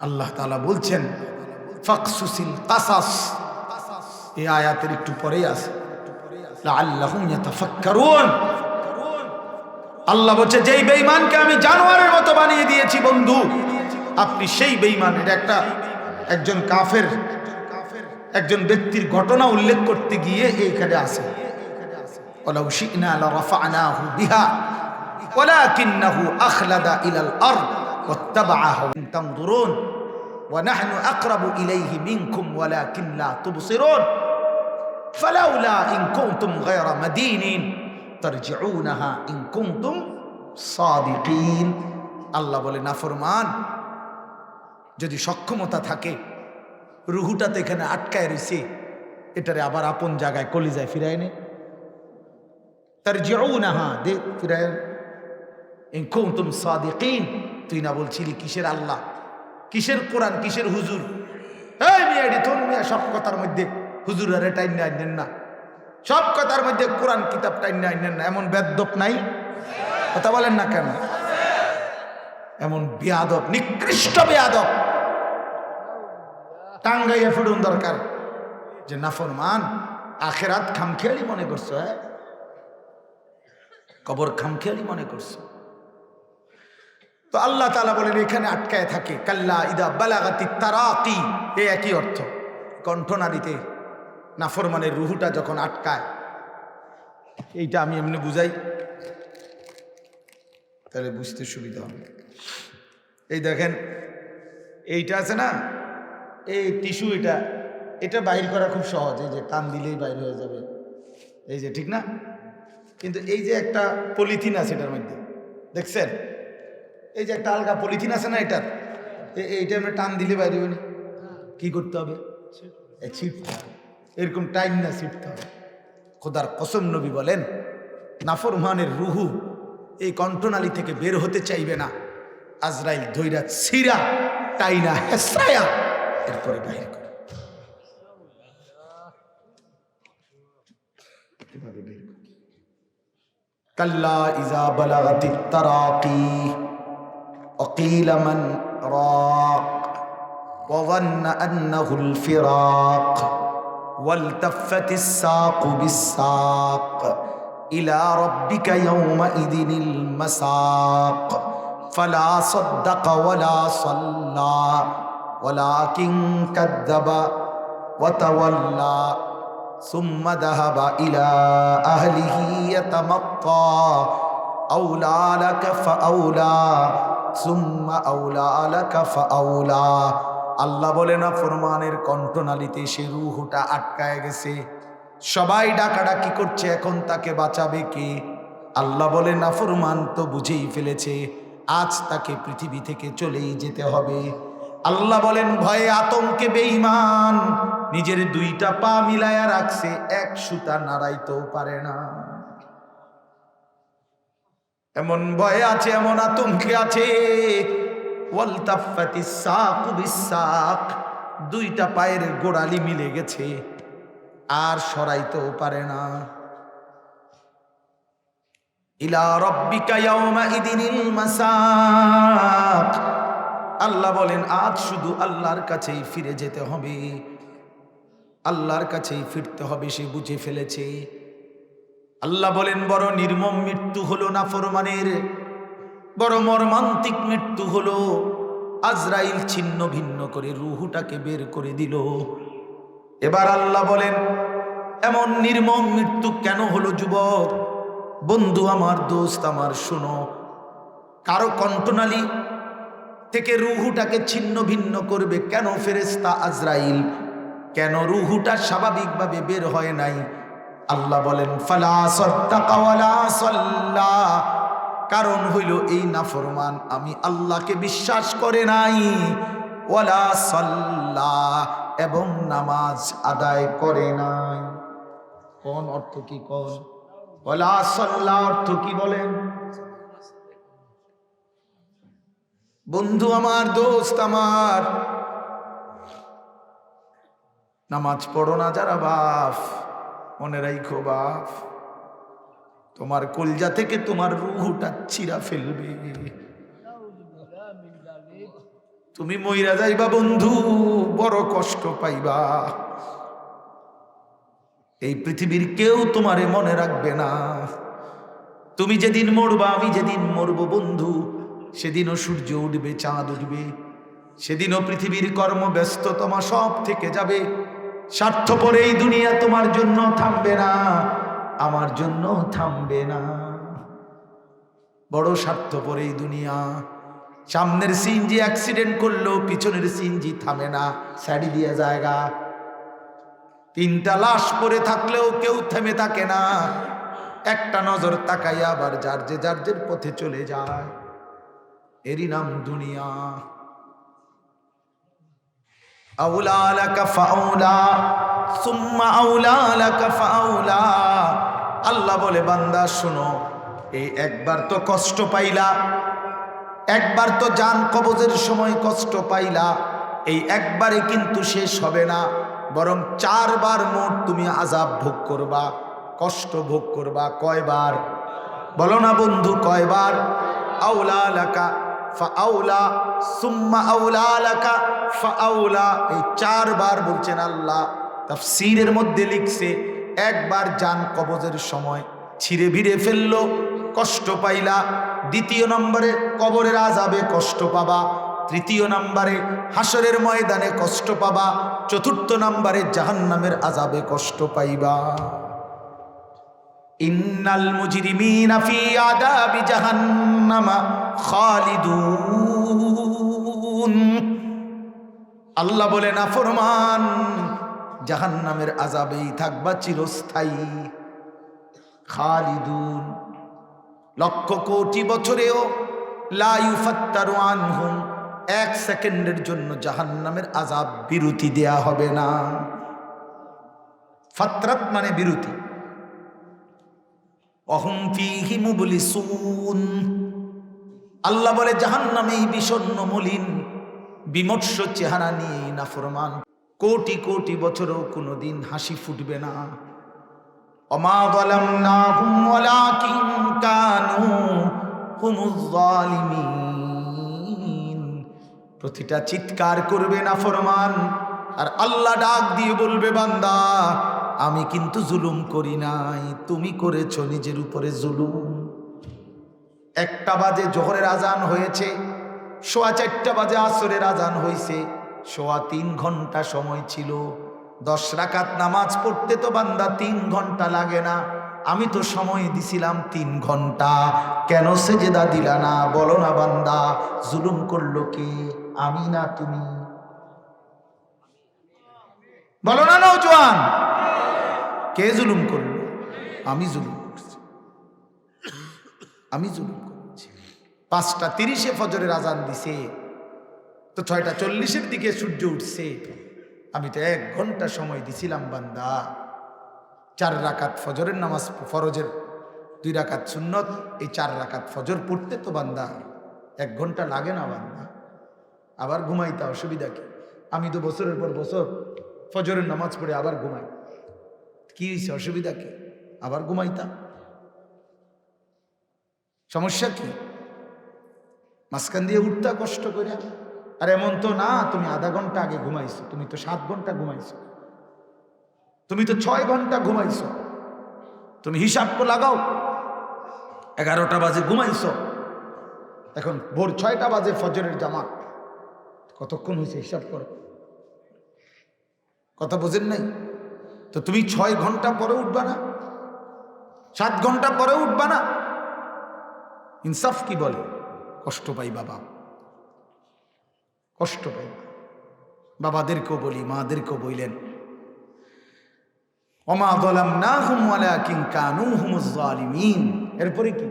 আল্লাহ তাআলা বলছেন ফাকসুসিল কাসাস এই আয়াতের একটু পরেই আছে লাআল্লাহুম ইয়াতাফাক্কারুন আল্লাহ বলছে যেই বেঈমানকে আমি জানোয়ারের মতো বানিয়ে দিয়েছি বন্ধু আপনি সেই বেঈমান এটা একটা একজন কাফের একজন ব্যক্তির ঘটনা উল্লেখ করতে গিয়ে এইখানে আছে ولو شئنا لرفعناه بها ولكنه أخلد إلى الأرض واتبع هواه تنظرون ونحن أقرب إليه منكم ولكن لا تبصرون فلولا إن كنتم غير مدينين ترجعونها إن كنتم صادقين আল্লাহ বলে নাফরমান যদি সক্ষমতা থাকে রুহুটাতে এখানে আটকায় রয়েছে এটারে আবার আপন জায়গায় কলিজায় ফিরায় নে তার জিউনাহা দে ফিরায় ইন কুনতুম সাদিকিন তুই না বলছিলি কিসের আল্লাহ কিসের কোরআন, কিসের হুজুর? এই মিয়া এডি তোর মিয়া, সব কথার মধ্যে হুজুর আরে টাইন না আইনেন না। সব কথার মধ্যে কোরআন কিতাব টাইন না আইনেন না। এমন বেদ্যপ নাই? কথা বলেন না কেন? এমন বেয়াদব, নিকৃষ্ট বেয়াদব। টাঙ্গাইয়া ফিরুন দরকার। যে নাফর নাফরমান, আখেরাত খামখেয়ালি মনে করছ হ্যাঁ? কবর খামখেয়ালি মনে করছ। তো আল্লাহ তালা বলেন, এখানে আটকায় থাকে। কাল্লা ইদা বালাগাতি তারাকি। এ একই অর্থ। কণ্ঠনারীতে নাফরমানের রুহুটা যখন আটকায়, এইটা আমি এমনি বুঝাই, তাহলে বুঝতে সুবিধা হবে। এই দেখেন, এইটা আছে না? এই টিস্যু এটা এটা বাইর করা খুব সহজ। এই যে কান দিলেই বাইর হয়ে যাবে। এই যে ঠিক না? কিন্তু এই যে একটা পলিথিন আছে এটার মধ্যে, দেখছেন? এই যে একটা আলগা পলিথিন আছে না এটার এ- এইটা আমরা টান দিলে বাইরে না কি করতে হবে? এরকম টাইম না ছিটতে হবে। খোদার কসম নবী বলেন, নাফরমানের রুহু এই কণ্ঠনালী থেকে বের হতে চাইবে না। আজরাইল ধৈরা ছিরা টাইনা হেসায়া এরপরে করে করে। কাল্লা ইজা বালাগাতি তারাকি। وقيل من راق وظن أنه الفراق والتفت الساق بالساق إلى ربك يومئذ المساق فلا صدق ولا صلى ولكن كذب وتولى ثم ذهب إلى أهله يتمطى أولى لك فأولى আল্লাহ বলে না, ফরমানের কণ্ঠনালীতে সে রুহটা আটকায় গেছে। সবাই ডাকাডাকি করছে, এখন তাকে বাঁচাবে কে? আল্লাহ বলে না, ফরমান তো বুঝেই ফেলেছে, আজ তাকে পৃথিবী থেকে চলেই যেতে হবে। আল্লাহ বলেন, ভয়ে আতঙ্কে বেঈমান, নিজের দুইটা পা মিলায়া রাখছে, এক সুতা নাড়াইতেও পারে না। এমন ভয়ে আছে, এমন আতঙ্কে আছে। দুইটা পায়ের গোড়ালি মিলে গেছে, আর সরাইতেও পারে না। আল্লাহ বলেন, আজ শুধু আল্লাহর কাছেই ফিরে যেতে হবে। আল্লাহর কাছেই ফিরতে হবে, সে বুঝে ফেলেছে। আল্লাহ বলেন, বড় নির্মম মৃত্যু হলো না ফরমানের বড় মর্মান্তিক মৃত্যু হলো। আজরাইল ছিন্ন ভিন্ন করে রুহুটাকে বের করে দিল। এবার আল্লাহ বলেন, এমন নির্মম মৃত্যু কেন হলো যুবক? বন্ধু আমার, দোস্ত আমার, শোনো। কারও কণ্ঠনালী থেকে রুহুটাকে ছিন্ন ভিন্ন করবে কেন ফেরেস্তা আজরাইল? কেন রুহুটা স্বাভাবিকভাবে বের হয় নাই? আল্লাহ বলেন, ফালা কারণ হইল এই নাফরমান, আমি আল্লাহকে বিশ্বাস করে নাই। ওয়ালা সাল্লা, এবং নামাজ আদায় করে নাই। কোন অর্থ কি কোন? ওয়ালা সাল্লা অর্থ কি বলেন? বন্ধু আমার, দোস্ত আমার, নামাজ পড়ো না যারা বাপ। মনে রাইখো বাপ, তোমার কলজা থেকে তোমার রুহুটা চিরা ফেলবে। তুমি মইরা যাইবা বন্ধু, বড় কষ্ট পাইবা। এই পৃথিবীর কেউ তোমারে মনে রাখবে না। তুমি যেদিন মরবা, আমি যেদিন মরব বন্ধু, সেদিনও সূর্য উঠবে, চাঁদ উঠবে। সেদিনও পৃথিবীর কর্মব্যস্ততমা সব থেকে যাবে। স্বার্থপর এই দুনিয়া তোমার জন্য থামবে না, আমার জন্য থামবে না। বড় স্বার্থপর এই দুনিয়া। সামনের সিনজি অ্যাক্সিডেন্ট করল পিছনের সিনজি থামে না স্যাডি দিয়ে জায়গা। তিনটা লাশ পরে থাকলেও কেউ থেমে থাকে না, একটা নজর তাকাইয়া আবার যার যে যার যে পথে চলে যায়, এরই নাম দুনিয়া। আল্লাহ বলে, বান্দা, শোনো, এই একবার তো কষ্ট পাইলা, একবার তো যান কবজের সময় কষ্ট পাইলা, এই একবারে কিন্তু শেষ হবে না, বরং চারবার মোট তুমি আজাব ভোগ করবা, কষ্ট ভোগ করবা, কয়বার? বলো না বন্ধু, কয়বার? আউলা লাকা ফাউলা সুম্মা আউলা লাকা ফাউলা এই চারবার বলছেন আল্লাহ, তাফসীরের মধ্যে লিখছে, একবার যান কবজের সময়, ছিঁড়ে ভিড়ে ফেলল, কষ্ট পাইলা। দ্বিতীয় নম্বরে কবরের আজাবে কষ্ট পাবা, তৃতীয় নম্বরে হাসরের ময়দানে কষ্ট পাবা, চতুর্থ নম্বরে জাহান্নামের আজাবে কষ্ট পাইবা। ইন্নাল মুজরিমিনা ফি আদাবি জাহান্নামা খালিদুন। আল্লাহ বলে না ফরমান জাহান্নামের আজাবেই থাকবা চিরস্থায়ী। খালিদুন, লক্ষ কোটি বছরেও লাইউ লাইফাত্তারু আনহুম, এক সেকেন্ডের জন্য জাহান্নামের আজাব বিরতি দেয়া হবে না। ফাত্রাত মানে বিরতি। অহম ফিহি মুবলিসুন। আল্লাহ বলে, জাহান্নামে এই বিষণ্ণ মলিন, বিমর্ষ চেহারা নিয়ে নাফরমান। কোটি কোটি বছরও কোনোদিন হাসি ফুটবে না। অমা বলাম না প্রতিটা চিৎকার করবে না ফরমান আর আল্লাহ ডাক দিয়ে বলবে, বান্দা, আমি কিন্তু জুলুম করি নাই, তুমি করেছ নিজের উপরে জুলুম। একটা বাজে জোহরের আজান হয়েছে, সোয়া চারটা বাজে আসরের আজান হয়েছে সোয়া তিন ঘণ্টা সময় ছিল। দশ রাকাত নামাজ পড়তে তো বান্দা তিন ঘণ্টা লাগে না, আমি তো সময় দিছিলাম তিন ঘণ্টা। কেন সেজেদা দিলা না? বলো না বান্দা, জুলুম করল কে? আমি না তুমি। বলো না নৌজওয়ান কে জুলুম করল? আমি জুলুম আমি জুলুম করছি। পাঁচটা তিরিশে ফজরের আজান দিছে, তো ছয়টা চল্লিশের দিকে সূর্য উঠছে। আমি তো এক ঘণ্টা সময় দিছিলাম, বান্দা। চার রাকাত ফজরের নামাজ ফরজের, দুই রাকাত সুন্নত, এই চার রাকাত ফজর পড়তে তো বান্দা এক ঘণ্টা লাগে না বান্দা। আবার ঘুমাইতা অসুবিধা কি? আমি তো বছরের পর বছর ফজরের নামাজ পড়ে আবার ঘুমাই। কি হয়েছে অসুবিধা কি? আবার ঘুমাইতা সমস্যা কি? মাঝখান দিয়ে উঠতা কষ্ট করে। আর এমন তো না, তুমি আধা ঘণ্টা আগে ঘুমাইছো, তুমি তো সাত ঘণ্টা ঘুমাইছো। তুমি তো ছয় ঘণ্টা ঘুমাইছো। তুমি হিসাব করে লাগাও, এগারোটা বাজে ঘুমাইছো। এখন ভোর ছয়টা বাজে ফজরের জামা কতক্ষণ হয়েছে হিসাব করো? কথা বোঝেন নাই? তো তুমি ছয় ঘণ্টা পরে উঠবা না? সাত ঘণ্টা পরে উঠবা না? ইনসাফ কি বলে? কষ্ট পাই বাবা। কষ্ট পাই। বাবাদেরকেও বলি, মাদেরকেও বইলেন। অমা গলাম না হুম কিং কানু হুম এরপরে কি?